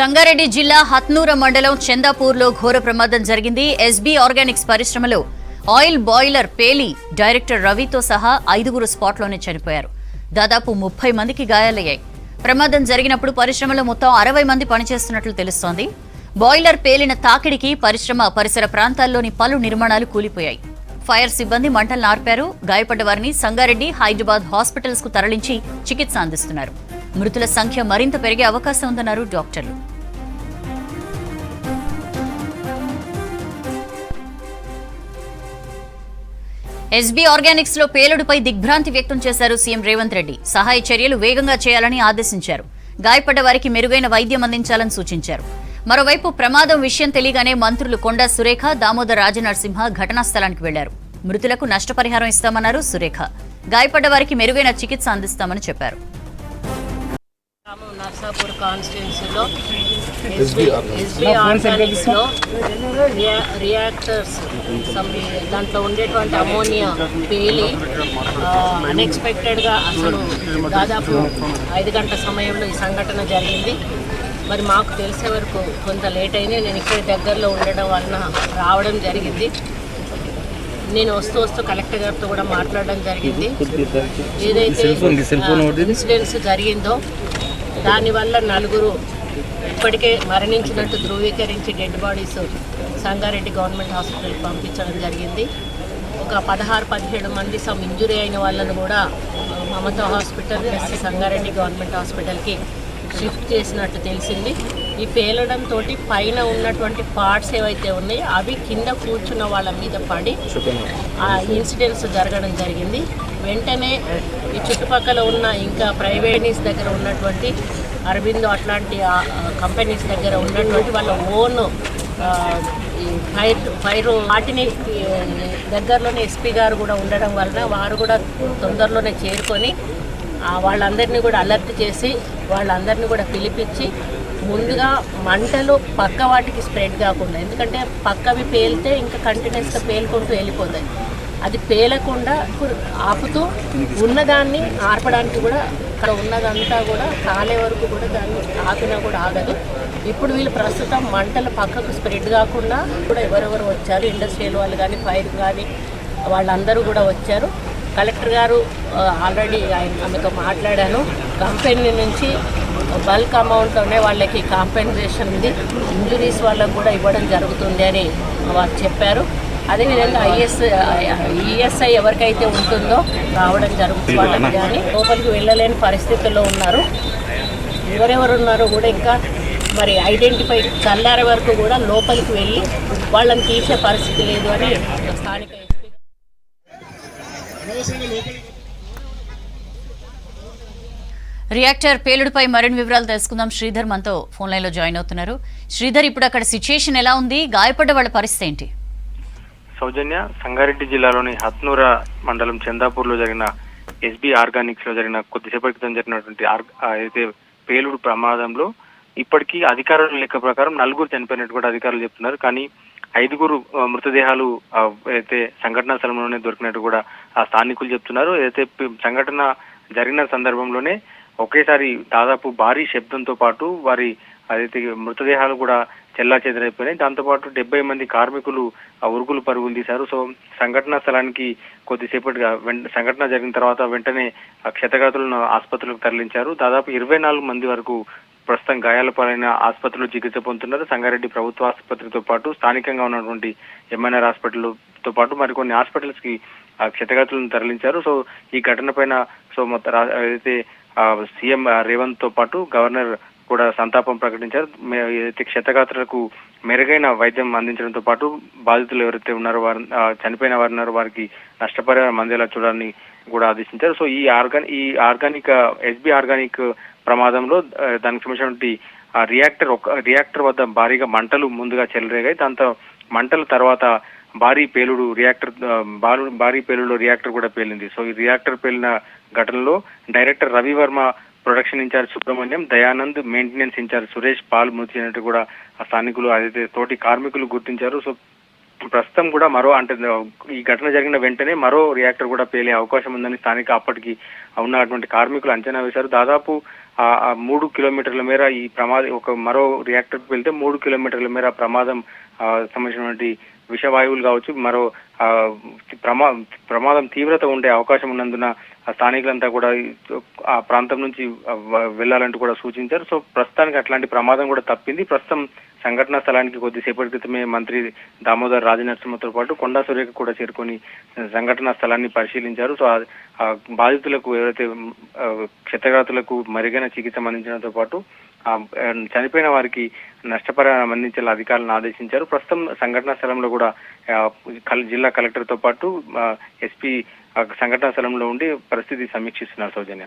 సంగారెడ్డి జిల్లా హత్నూర మండలం చందాపూర్లో ఘోర ప్రమాదం జరిగింది. ఎస్బీ ఆర్గానిక్స్ పరిశ్రమలో ఆయిల్ బాయిలర్ పేలి డైరెక్టర్ రవితో సహా ఐదుగురు స్పాట్లోనే చనిపోయారు. దాదాపు ముప్పై మందికి గాయాలయ్యాయి. ప్రమాదం జరిగినప్పుడు పరిశ్రమలో మొత్తం అరవై మంది పనిచేస్తున్నట్లు తెలుస్తోంది. బాయిలర్ పేలిన తాకిడికి పరిశ్రమ పరిసర ప్రాంతాల్లోని పలు నిర్మాణాలు కూలిపోయాయి. ఫైర్ సిబ్బంది మంటలు నార్పారు గాయపడ్డ వారిని సంగారెడ్డి హైదరాబాద్ హాస్పిటల్స్కు తరలించి చికిత్స అందిస్తున్నారు. మృతుల సంఖ్య మరింత పెరిగే అవకాశం ఉందన్నారు డాక్టర్లు. ఎస్బీ ఆర్గానిక్స్లో పేలుడుపై దిగ్భ్రాంతి వ్యక్తం చేశారు సీఎం రేవంత్ రెడ్డి. సహాయ చర్యలు వేగంగా చేయాలని ఆదేశించారు. గాయపడ్డ వారికి మెరుగైన వైద్యం అందించాలని సూచించారు. మరోవైపు ప్రమాదం విషయం తెలియగానే మంత్రులు కొండా సురేఖ దామోదర్ రాజనరసింహ ఘటనా స్థలానికి వెళ్ళారు. మృతులకు నష్టపరిహారం ఇస్తామన్నారు సురేఖ. గాయపడ్డ వారికి మెరుగైన చికిత్స అందిస్తామని చెప్పారు. నర్సాపూర్ కాన్స్టిట్యున్సీలో ఎస్బీ ఆర్గానిక్స్లో రియా రియాక్టర్స్ దాంట్లో ఉండేటువంటి అమోనియా పేలి అన్ఎక్స్పెక్టెడ్గా అసలు దాదాపు ఐదు గంటల సమయంలో ఈ సంఘటన జరిగింది. మరి మాకు తెలిసే వరకు కొంత లేట్ అయింది. నేను ఇక్కడ దగ్గరలో ఉండడం వలన రావడం జరిగింది. నేను వస్తూ వస్తూ కలెక్టర్ గారితో కూడా మాట్లాడడం జరిగింది. ఏదైతే ఇన్సిడెంట్స్ జరిగిందో దానివల్ల నలుగురు ఇప్పటికే మరణించినట్టు ధృవీకరించి డెడ్ బాడీస్ సంగారెడ్డి గవర్నమెంట్ హాస్పిటల్కి పంపించడం జరిగింది. ఒక పదహారు పదిహేడు మంది సమ్ ఇంజురీ అయిన వాళ్ళను కూడా Mamata hospital plus Sangareddy government హాస్పిటల్కి షిఫ్ట్ చేసినట్టు తెలిసింది. ఈ పేలడంతో పైన ఉన్నటువంటి పార్ట్స్ ఏవైతే ఉన్నాయో అవి కింద కూర్చున్న వాళ్ళ మీద పడి ఆ ఇన్సిడెంట్స్ జరగడం జరిగింది. వెంటనే ఈ చుట్టుపక్కల ఉన్న ఇంకా ప్రైవేటీస్ దగ్గర ఉన్నటువంటి అరవిందో అట్లాంటి కంపెనీస్ దగ్గర ఉన్నటువంటి వాళ్ళ ఓన్ ఫైర్ ఫైర్ వాటిని దగ్గరలోనే ఎస్పీ గారు కూడా ఉండడం వలన వారు కూడా తొందరలోనే చేరుకొని వాళ్ళందరినీ కూడా అలర్ట్ చేసి వాళ్ళందరినీ కూడా పిలిపించి ముందుగా మంటలు పక్క వాటికి స్ప్రెడ్ కాకుండా ఎందుకంటే పక్కవి పేలితే ఇంకా కంటిన్యూస్గా పేలుకుంటూ వెళ్ళిపోతాయి. అది పేలకుండా ఆపుతూ ఉన్నదాన్ని ఆర్పడానికి కూడా అక్కడ ఉన్నదంతా కూడా కాలే వరకు కూడా దాన్ని ఆపినా కూడా ఆగదు. ఇప్పుడు వీళ్ళు ప్రస్తుతం మంటలు పక్కకు స్ప్రెడ్ కాకుండా కూడా ఎవరెవరు వచ్చారు ఇండస్ట్రియల్ వాళ్ళు కానీ ఫైర్ కానీ వాళ్ళందరూ కూడా వచ్చారు. కలెక్టర్ గారు ఆల్రెడీ ఆయన ఆమెతో మాట్లాడాను. కంపెనీ నుంచి బల్క్ అమౌంట్లోనే వాళ్ళకి కాంపెన్సేషన్ ఉంది. ఇంజురీస్ వాళ్ళకు కూడా ఇవ్వడం జరుగుతుంది అని వారు చెప్పారు. అదేవిధంగా ఐఎస్ ఈఎస్ఐ ఎవరికైతే ఉంటుందో రావడం జరుగుతుంది వాళ్ళకి కానీ. లోపలికి వెళ్ళలేని పరిస్థితుల్లో ఉన్నారు. ఎవరెవరు ఉన్నారో కూడా ఇంకా మరి ఐడెంటిఫై చల్లారే వరకు కూడా లోపలికి వెళ్ళి వాళ్ళని తీసే పరిస్థితి లేదు అని స్థానిక ఎస్పీ రియాక్టర్ పేలుడుపై మరిన్ని వివరాలు తెలుసుకుందాం. శ్రీధర్ మనతో ఫోన్ లైన్లో జాయిన్ అవుతున్నారు. శ్రీధర్ ఇప్పుడు అక్కడ సిచ్యుయేషన్ ఎలా ఉంది? గాయపడ్డ వాళ్ళ పరిస్థితి ఏంటి? సౌజన్య సంగారెడ్డి జిల్లాలోని హత్నూర మండలం చందాపూర్లో జరిగిన ఎస్బీ ఆర్గానిక్స్లో జరిగిన కొద్దిసేపటి క్రితం జరిగినటువంటి ఆర్- అయితే పేలుడు ప్రమాదంలో ఇప్పటికీ అధికారుల లెక్క ప్రకారం నలుగురు చనిపోయినట్టు కూడా అధికారులు చెప్తున్నారు. కానీ ఐదుగురు మృతదేహాలు అయితే సంఘటనా స్థలంలోనే దొరికినట్టు కూడా ఆ స్థానికులు చెప్తున్నారు. అయితే సంఘటన జరిగిన సందర్భంలోనే ఒకేసారి దాదాపు భారీ శబ్దంతో పాటు వారి అదైతే మృతదేహాలు కూడా చెల్లా చెదరైపోయినాయి. దాంతోపాటు డెబ్బై మంది కార్మికులు ఆ ఉరుకులు పరుగులు తీశారు సో సంఘటనా స్థలానికి కొద్దిసేపటిగా సంఘటన జరిగిన తర్వాత వెంటనే ఆ క్షతగాతులను ఆసుపత్రులకు తరలించారు. దాదాపు ఇరవై నాలుగు మంది వరకు ప్రస్తుతం గాయాల పాలైన ఆసుపత్రిలో చికిత్స పొందుతున్నారు. సంగారెడ్డి ప్రభుత్వ ఆసుపత్రితో పాటు స్థానికంగా ఉన్నటువంటి ఎంఎన్ఆర్ హాస్పిటల్తో పాటు మరికొన్ని హాస్పిటల్స్కి క్షతగాతులను తరలించారు. సో ఈ ఘటన పైన సో మొత్తం అయితే ఏదైతే సీఎం రేవంత్తో పాటు గవర్నర్ కూడా సంతాపం ప్రకటించారు. ఏదైతే క్షతగాత్రులకు మెరుగైన వైద్యం అందించడంతో పాటు బాధితులు ఎవరైతే ఉన్నారో వారు చనిపోయిన వారు ఉన్నారో వారికి నష్టపరిహారం అందేలా చూడాలని కూడా ఆదేశించారు. సో ఈ ఆర్గాన్ ఈ ఆర్గానిక్ ఎస్బి ఆర్గానిక్ ప్రమాదంలో దానికి సంబంధించినటువంటి ఆ రియాక్టర్ ఒక రియాక్టర్ వద్ద భారీగా మంటలు ముందుగా చెలరేగాయి. దాంతో మంటల తర్వాత భారీ పేలుడు రియాక్టర్ భారీ- భారీ పేలుడు రియాక్టర్ కూడా పేలింది. సో ఈ రియాక్టర్ పేలిన ఘటనలో director Ravi Varma production in charge Subrahmanyam Dayanand maintenance in charge Suresh Paul మృతి చెందినట్టు కూడా ఆ స్థానికులు అదైతే తోటి కార్మికులు గుర్తించారు. సో ప్రస్తుతం కూడా మరో అంటే ఈ ఘటన జరిగిన వెంటనే మరో రియాక్టర్ కూడా పేలే అవకాశం ఉందని స్థానిక అప్పటికి ఉన్నటువంటి కార్మికులు అంచనా వేశారు. దాదాపు ఆ మూడు కిలోమీటర్ల మేర ఈ ప్రమాదం ఒక మరో రియాక్టర్కి వెళ్తే మూడు కిలోమీటర్ల మేర ప్రమాదం సంబంధించినటువంటి విషవాయువులు కావచ్చు మరో ఆ, ప్రమా ప్రమాదం తీవ్రత ఉండే అవకాశం ఉన్నందున స్థానికులంతా కూడా ఆ ప్రాంతం నుంచి వెళ్ళాలంటూ కూడా సూచించారు. సో ప్రస్తుతానికి అట్లాంటి ప్రమాదం కూడా తప్పింది. ప్రస్తుతం సంఘటనా స్థలానికి కొద్దిసేపటి క్రితమే మంత్రి దామోదర్ రాజనరసింహతో పాటు కొండా సురేఖ కూడా చేరుకొని సంఘటనా స్థలాన్ని పరిశీలించారు. సో బాధితులకు ఎవరైతే క్షతగాతులకు మెరుగైన చికిత్స అందించడంతో పాటు చనిపోయిన వారికి నష్టపరిహారం అందించేలా అధికారులను ఆదేశించారు. ప్రస్తుతం సంఘటనా స్థలంలో కూడా కల్- జిల్లా కలెక్టర్తో పాటు ఎస్పీ సంఘటనా స్థలంలో ఉండి పరిస్థితి సమీక్షిస్తున్నారు సౌజన్య.